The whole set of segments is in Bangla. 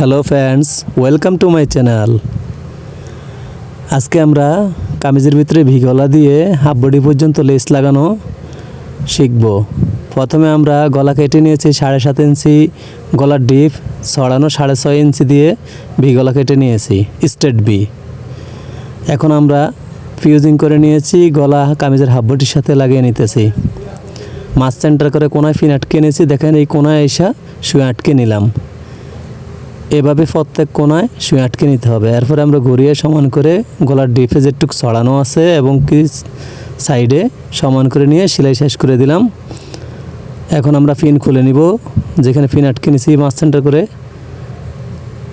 Hello friends, welcome to my channel. আজকে আমরা কামিজের ভিতরে ভিগলা দিয়ে হাফ বডি পর্যন্ত লেস লাগানো শিখব। প্রথমে আমরা গলা কেটে নিয়েছি সাড়ে সাত ইঞ্চি গলার ডিপ, ছড়ানো সাড়ে ছয় ইঞ্চি দিয়ে ভিগলা কেটে নিয়েছি, স্টেট বি এখন আমরা ফিউজিং করে নিয়েছি, গলা কামিজের হাফ বডির সাথে লাগিয়ে নিতেছি। মাছ সেন্টার করে কোনায় ফিন আটকে নিয়েছি, দেখেন এই কোনায় এসা শুয়ে আটকে নিলাম। এভাবে প্রত্যেক কোনায় শুয়ে আটকে নিতে হবে। এরপরে আমরা ঘুরিয়ে সমান করে গলার ডিপে যেটুক ছড়ানো আছে এবং কি সাইডে সমান করে নিয়ে সেলাই শেষ করে দিলাম। এখন আমরা ফিন খুলে নিব। যেখানে ফিন আটকে নিছি মাছ সেন্টার করে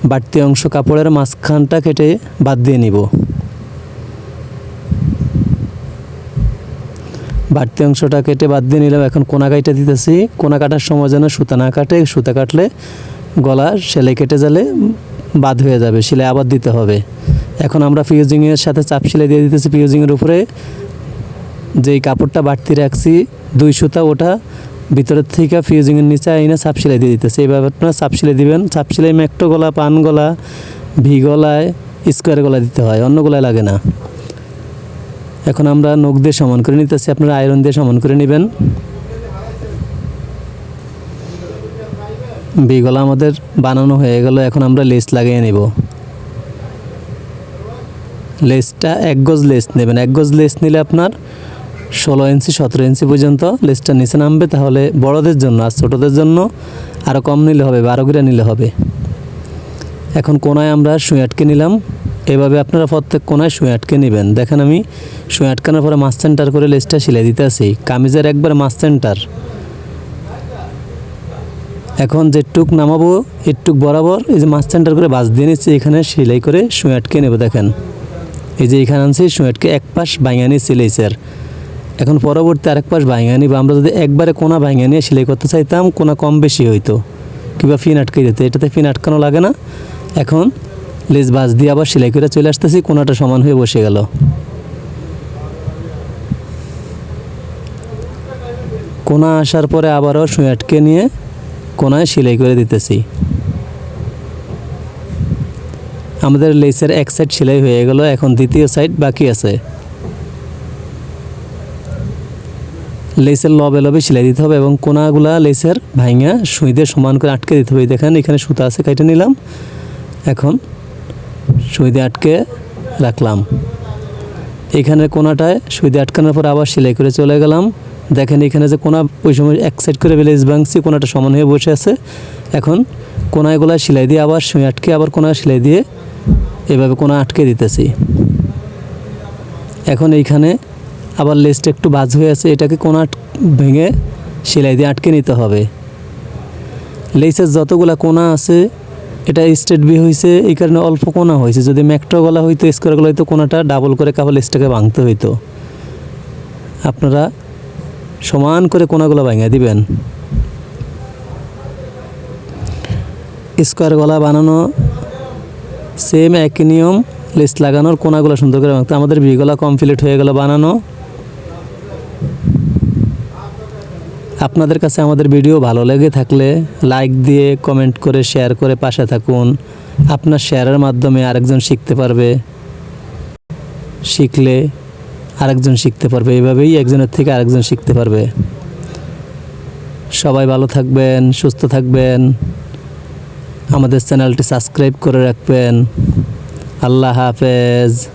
বাড়তি অংশ কাপড়ের মাঝখানটা কেটে বাদ দিয়ে নিব। বাড়তি অংশটা কেটে বাদ দিয়ে নিলাম। এখন কোনা কাইটা দিতেছি। কোনা কাটার সময় যেন সুতা না কাটে, সুতা কাটলে গলা সেলাই কেটে গেলে বাদ হয়ে যাবে, সেলাই আবার দিতে হবে। এখন আমরা ফিউজিংয়ের সাথে চাপ সেলাই দিয়ে দিতেছি, ফিউজিংয়ের উপরে যেই কাপড়টা বাড়তি রাখছি, দুই সুতা ওটা ভিতরের থেকে ফিউজিংয়ের নিচে আইনা চাপ সেলাই দিয়ে দিতেছে। এইভাবে আপনারা চাপ সেলাই দিবেন, চাপ সেলাই মেকটো গলা, পান গলা, ভি গলায়, স্কোয়ার গলা দিতে হয়, অন্য গলায় লাগে না। এখন আমরা নখ দিয়ে সমান করে নিতেছি, আপনারা আয়রন দিয়ে সমান করে নেবেন। বিগলা আমাদের বানানো হয়ে গেল, এখন আমরা লেস লাগিয়ে নেব। লেসটা এক গজ লেস নেবেন। এক গজ লেস নিলে আপনার ষোলো ইঞ্চি, সতেরো ইঞ্চি পর্যন্ত লেসটা নিচে নামবে। তাহলে বড়দের জন্য আর ছোটোদের জন্য আরও কম নিলে হবে বারো গ্রা নিলে হবে। এখন কোনায় আমরা সুই আটকে নিলাম। এভাবে আপনারা প্রত্যেক কোনায় সুই আটকে নেবেন। দেখেন আমি সুই আটকানোর পরে মাছ সেন্টার করে লেসটা সেলাই দিতে আসি কামিজের একবার মাছ সেন্টার। এখন যেটুক নামাবো, একটুক বরাবর, এই যে মাছ সেন্টার করে বাস দিয়ে নিচ্ছি, এখানে সেলাই করে সুই আটকে নেব, দেখেন। এই যে এখানে আনছি, সুই আটকে এক পাশ ভাঙা নিয়ে সিলাইছের এখন পরবর্তী আরেক পাশ ভাঙা নিব। আমরা যদি একবারে কোনা ভাঙা নিয়ে সেলাই করতে চাইতাম, কোনা কম বেশি হইতো, কিংবা ফিন আটকে দিতে এটাতে ফিন আটকানো লাগে না। এখন লেজ বাস দিয়ে আবার সেলাই করে চলে আসতেছি, কোনাটা সমান হয়ে বসে গেল। কোনা আসার পরে আবারও সুই আটকে নিয়ে কোনায় সেলাই করে দিতেছি। আমাদের লেসের এক সাইড সেলাই হয়ে গেল, এখন দ্বিতীয় সাইড বাকি আছে। লেসের লবে লবে সেলাই দিতে হবে এবং কোনাগুলা লেসের ভাইঙা সুই সমান করে আটকে দিতে হবে। দেখেন, এখানে সুতা আছে, কেটে নিলাম। এখন সুই দিয়ে আটকে রাখলাম। এখানে কোনাটায় সুই আটকানোর পর আবার সেলাই করে চলে গেলাম। দেখেন এখানে যে কোনা, ওই সময় এক সাইড করে লেস ভাঙছি কোনাটা সমান হয়ে বসে আছে। এখন কোনায় গোলায় সেলাই দিয়ে আবার সুই আটকে আবার কোনায় সেলাই দিয়ে এভাবে কোনা আটকে দিতেছি। এখন এইখানে আবার লেসটা একটু বাজ হয়ে আছে, এটাকে কোনা ভেঙে সেলাই দিয়ে আটকে নিতে হবে। লেসের যতগুলা কোনা আছে, এটা স্টেট বি হয়েছে এই কারণে অল্প কোনা হয়েছে যদি ম্যাকটো গলা হইতো স্কোয়ার গলা হইতো, কোনাটা ডাবল করে কাপড় লেসটাকে ভাঙতে হইতো। আপনারা সমান করে কোনাগুলো ভাঙা দিবেন। স্কোয়ার গলা বানানো সেম একই নিয়ম লিস্ট লাগানোর কোনাগুলো সুন্দর করে ভাঙতে আমাদের বিগলা কমপ্লিট হয়ে গেল বানানো। আপনাদের কাছে আমাদের ভিডিও ভালো লেগে থাকলে লাইক দিয়ে কমেন্ট করে শেয়ার করে পাশে থাকুন। আপনার শেয়ারের মাধ্যমে আরেকজন শিখতে পারবে। শিখলে আরেকজন শিখতে পারবে। এইভাবেই একজনের থেকে আরেকজন শিখতে পারবে। সবাই ভালো থাকবেন, সুস্থ থাকবেন। আমাদের চ্যানেলটি সাবস্ক্রাইব করে রাখবেন। আল্লাহ হাফেজ।